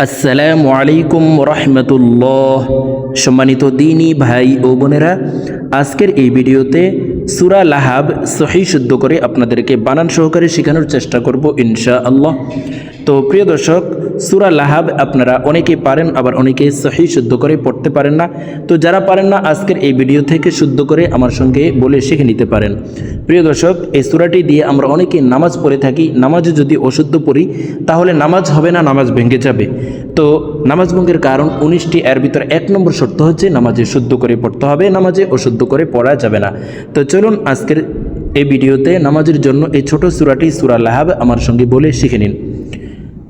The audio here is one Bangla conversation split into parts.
আসসালামু আলাইকুম রহমতুল্লাহ সম্মানিত দিনই ভাই ও বোনেরা, আজকের এই ভিডিওতে সুরা লাহাব সহি শুদ্ধ করে আপনাদেরকে বানান সহকারে শেখানোর চেষ্টা করব ইনশা আল্লাহ তো প্রিয় দর্শক, সুরা লাহাব আপনারা অনেকে পারেন, আবার অনেকে সহি শুদ্ধ করে পড়তে পারেন না। তো যারা পারেন না, আজকের এই ভিডিও থেকে শুদ্ধ করে আমার সঙ্গে বলে শিখে নিতে পারেন। প্রিয় দর্শক, এই সুরাটি দিয়ে আমরা অনেকে নামাজ পড়ে থাকি, নামাজে যদি অশুদ্ধ পড়ি, তাহলে নামাজ হবে না, নামাজ ভেঙে যাবে। তো নামাজ ভঙ্গের কারণ উনিশটি, এর ভিতর এক নম্বর শর্ত হচ্ছে নামাজে শুদ্ধ করে পড়তে হবে, নামাজে অশুদ্ধ করে পড়া যাবে না। তো চলুন আজকের এই ভিডিওতে নামাজের জন্য এই ছোট সুরাটি সুরা লাহাব আমার সঙ্গে বলে শিখে নিন।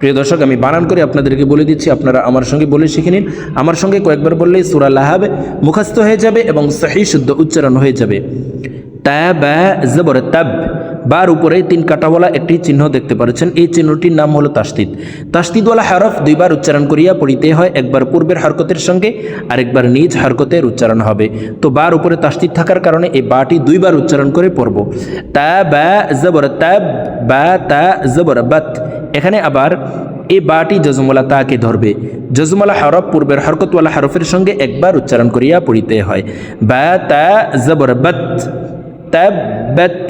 প্রিয় দর্শক, আমি বানান করে আপনাদেরকে বলে দিচ্ছি, আপনারা আমার সঙ্গে বলে শিখে নিন। আমার সঙ্গে কয়েকবার বললেই সুরা লাহাব মুখস্থ হয়ে যাবে এবং সহি শুদ্ধ উচ্চারণ হয়ে যাবে। তাব বার উপরে তিন কাটাওয়ালা একটি চিহ্ন দেখতে পাচ্ছেন এই চিহ্নটির নাম হলো তাস্তিদ তাস্তিদওয়ালা হরফ দুইবার উচ্চারণ করিয়া পড়িতে হয়, একবার পূর্বের হরকতের সঙ্গে, আরেকবার নিজ হরকতের উচ্চারণ হবে। তো বার উপরে তাস্তিদ থাকার কারণে এই বাটি দুইবার উচ্চারণ করে পড়ব। তা বা জবর, তাব, বা, তা, জবর, বাত। এখানে আবার এই বাটি জজমলা তাকে ধরবে। জজমলা হরফ পূর্বের হরকতওয়ালা হরফের সঙ্গে একবার উচ্চারণ করিয়া পড়িতে হয়। বা, তা, জবর, বাত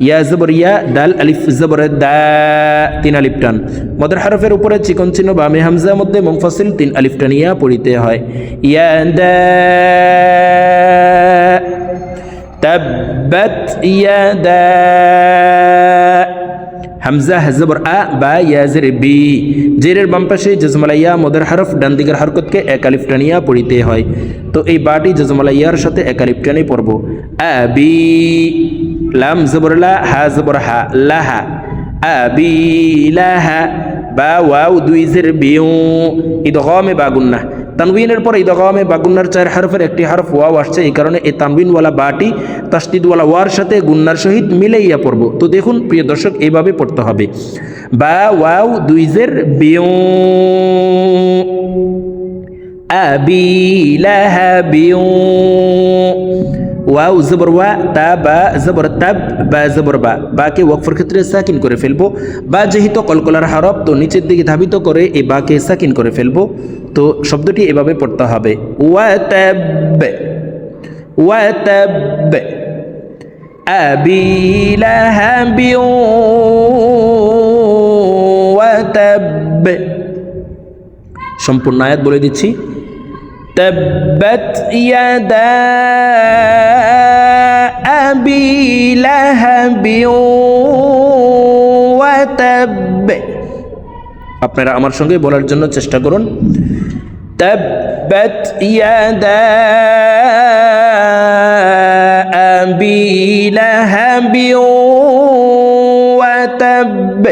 ইয়া, জবর, ইয়া, দাল, আলিফ, জবর, দা, তিন আলিফ টান। মদের হরফের উপরে চিকন চিহ্ন বামে হামজা মধ্যে মুংফাসিল তিন আলিফ টান ইয়া পড়িতে হয়। ইয়া, দা তাব্বাত ইয়া, দা হামজা হাজবর আ, বা ইয়াজের বি। জেরের বাম পাশে জজমালাইয়া, মদের হরফ, ডান হরকতকে এক আলিফ টানিয়া পড়িতে হয়। তো এই বাটি জজমালাইয়ার সাথে এক আলিফ টানি পড়ব। আ, বি, লাম, জবর, লা, হা, জবর, হা, লাহা। আ, বি, লাহা, বা, ওয়াও, দুই, জের, বিউ। ইদগামে বাগুন্না তানবিনের পর ইদগামে বাগুন্নার চার হরফের একটি হরফ ওয়াও আসছে, এই কারণে এই তানবিনওয়ালা বাটি তাসদিদওয়ালা ওয়ার সাথে গুন্নার সহিত মিলাইয়া পড়ব। তো দেখুন, প্রিয় দর্শক, এইভাবে পড়তে হবে। বা, ওয়াও দুইজের বিয়, আবি লাহাবিউ ওয়াও জবর ওয়া তা বা জবর তাব বা জবর বা বাকে ওয়াকফের ক্ষেত্রে সাকিন করে ফেলবো বা যেহেতু কলকলার হরফ তো নিচের দিকে ধাবিত করে এই বাকে সাকিন করে ফেলবো তো শব্দটি এভাবে পড়তে হবে ওয়া তাব ওয়া তাব আবি লাহাবিউ ওয়া তাব সম্পূর্ণ আয়াত বলে দিচ্ছি تبت يدا أبي لهب وتب আপনারা আমার সঙ্গে বলার জন্য চেষ্টা করুন تبت يدا أبي لهب وتب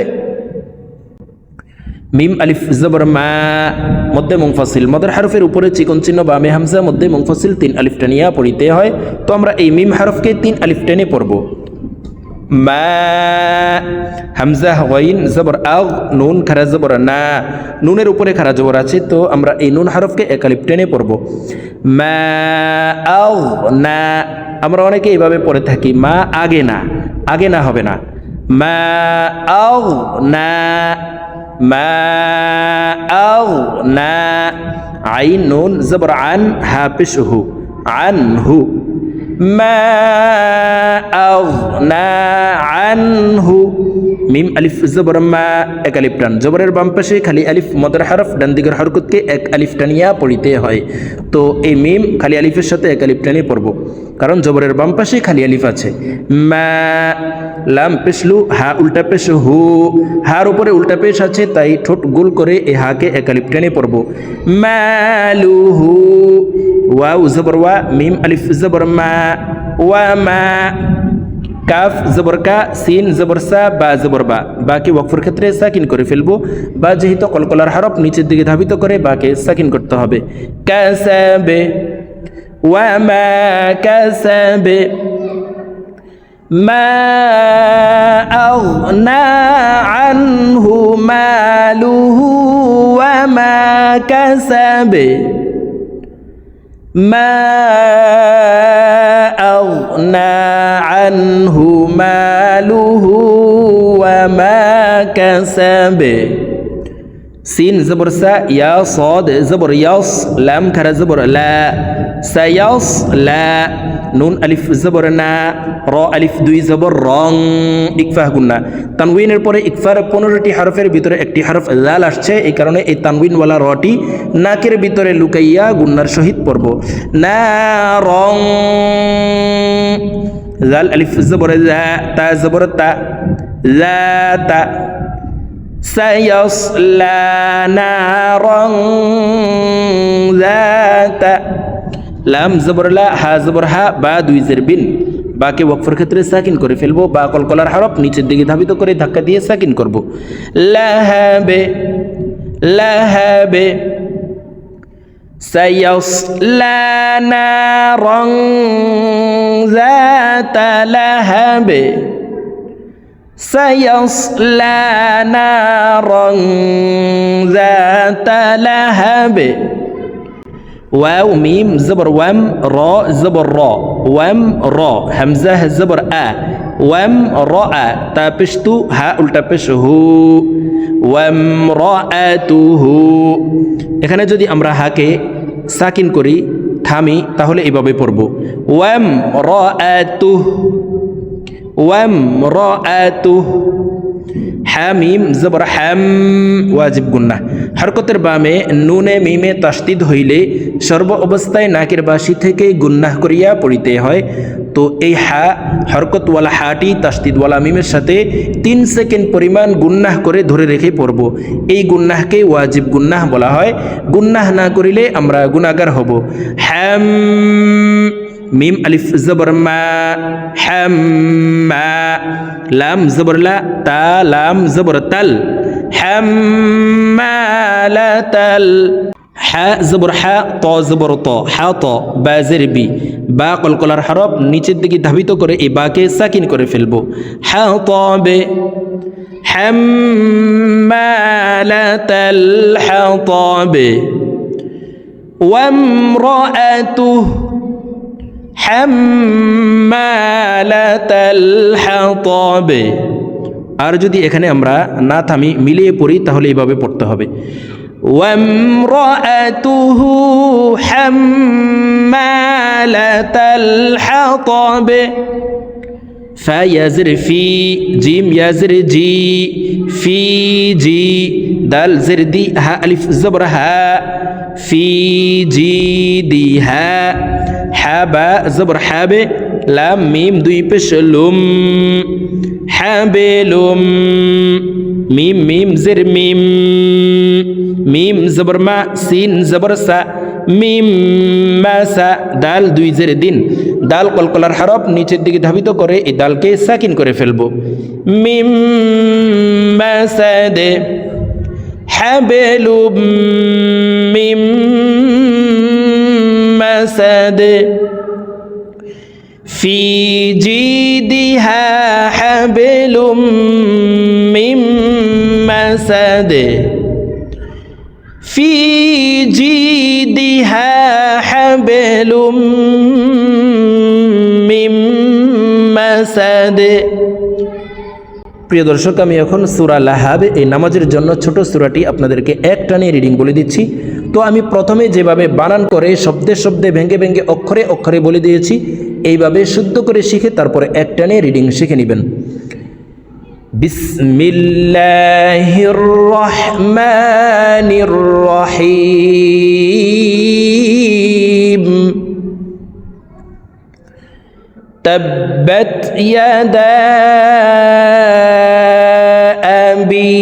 মিম আলিফ জবর মা, মধ্যে মুংফাসিল মদের হারফের উপরে চিকন চিহ্ন বা মে হামজা, মধ্যে মুংফাসিল তিন আলিফ টানিয়া পড়িতে হয়। তো আমরা এই মিম হারফকে তিন আলিফ টেনে পড়ব। হামজা হওয়াইন জবর, আগ, নুন, খারা জবর, না। নুনের উপরে খারা জবর আছে, তো আমরা এই নুন হারফকে এক আলিফ টেনে পড়ব। মা না। আমরা অনেকে এইভাবে পড়ে থাকি, মা আগে না আগে না হবে না। মা, আগ, না। ما أغنى عين زبر عن هابشه عنه. ما أغنى عنه মিম আলিফ জবর এক আলিফ টান। জবরের বাম পাশে খালি আলিফ মদর হরফ, ডান দিকের হরকতকে এক আলিফ টানিয়া পড়িতে হয়। তো এই মিম খালি আলিফের সাথে এক আলিফ টানিয়ে পড়ব। কারণ জবরের বাম পাশে খালি আলিফ আছে। মা, লাম পেশলু, হা উল্টা পেশ হু। হার উপরে উল্টা পেশ আছে, তাই ঠোঁট গোল করে এ হাকে এক আলিফ টেনে পড়ব। মালুহু ওয়াও জবর ওয়া, মিম আলিফ জবর মা। ওয়া মা কাফ জবর কা সিন জবর সা বা জবর বা বাকি ওয়াকফের ক্ষেত্রে সাকিন করে ফেলবো বা যেহেতু কলকলার হরফ নিচের দিকে ধাবিত করে বাকে সাকিন করতে হবে কাসাবে ওয়ামা কাসাবে ما أغنى عنه ماله وما كسب ما كسب সিন জবর সা ইয়া সদ জবর ইয়াস লাম খারা জবর লা সায়াস লা নুন আলিফ জবর না র আলিফ দুই জবর রং ইকফাহ গুন্না তানউইনের পরে ইকফার পনেরোটি হরফের ভিতরে একটি হরফ লাল আসছে এই কারণে এই তানউইনওয়ালা রটি নাকের ভিতরে লুকাইয়া গুন্নার সহিত পড়ব না রং জাল আলিফ জবর জা তা জবর তা লা তা سيصلى نارا ذات লাম জবর লা হা জবর হা বা দুই জের বিন বাকে ওয়াকফের ক্ষেত্রে সাকিন করে ফেলবো বা কলকলার হরফ নিচের দিকে ধাবিত করে ধাক্কা দিয়ে সাকিন করব লাহাবে লাহাবে سيصلى نارا ذات لهب سيصلى نارا ذات لهب واو ميم زبر وام را زبر را وام را همزة زبر آ وام را تابشتو ها التبشه وامرأته এখানে যদি আমরা হাকে সাকিন করি থামি তাহলে এভাবে পড়ব ওয়াম রাআতুহ ওয়াম র হ্যামিম জবর হ্যাম ওয়াজিব গুন্না। হরকতের বামে নুনে মিমে তাস্তিদ হইলে সর্ব অবস্থায় নাকের বাসি থেকে গুন্নাহ করিয়া পড়িতে হয়। তো এই হা, হরকতওয়ালা হাটি তাস্তিদওয়ালা মিমের সাথে তিন সেকেন্ড পরিমাণ গুন্নাহ করে ধরে রেখে পড়ব। এই গুন্নাহকে ওয়াজিব গুন্নাহ বলা হয়। গুন্নাহ না করিলে আমরা গুণাগার হব। হ্যাম মিম আলিফ জবর মা হ্যাম্মা লাম জবর লা, তা, লাম জবর তাল হ্যাম্মালাতাল হ্যাঁ জবর হা, ত জবর ত, হা ত, বা জের বি, বা কলকলার হরফ নিচের দিকে ধাবিত করে এ বাকে সাকিন করে ফেলব, হা ত বে হ্যাম্মালাতাল হ্যাঁ ত বে ওয়ামরাতুহু হাতাব আর যদি এখানে আমরা না থামি মিলিয়ে পড়ি তাহলে এইভাবে পড়তে হবে وامرأته حمالة الحطب ফা ইয়াজির ফি জিম ইয়াজির জি ফি জি দাল জির দি হা আলিফ জবর হা ফি জি দি হা হা বা জবর হা বে লাম মিম দুই পেশ লুম হা বে লুম মিম মিম জির মিম মিম জবর মা সিন জবর সা মিম মা সা দাল দুই জের দিন দাল কলকলার হরফ নিচের দিকে ধাবিত করে এই দালকে সাকিন করে ফেলবো মিম মাসাদে হাবেলুম মিম মাসাদে في جيدها حبل من مسد في جيدها حبل من প্রিয় দর্শক আমি এখন সুরা লাহাব এই নামাজের জন্য ছোট সুরাটি আপনাদেরকে এক টানে রিডিং বলে দিচ্ছি তো আমি প্রথমে যেভাবে বানান করে শব্দে শব্দে ভেঙে ভেঙে অক্ষরে অক্ষরে বলে দিয়েছি এইভাবে শুদ্ধ করে শিখে তারপরে এক টানে রিডিং শিখে নেবেন বিসমিল্লাহির রহমানির রহিম تبت يدا أبي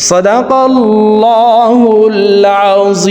صدق الله العظيم.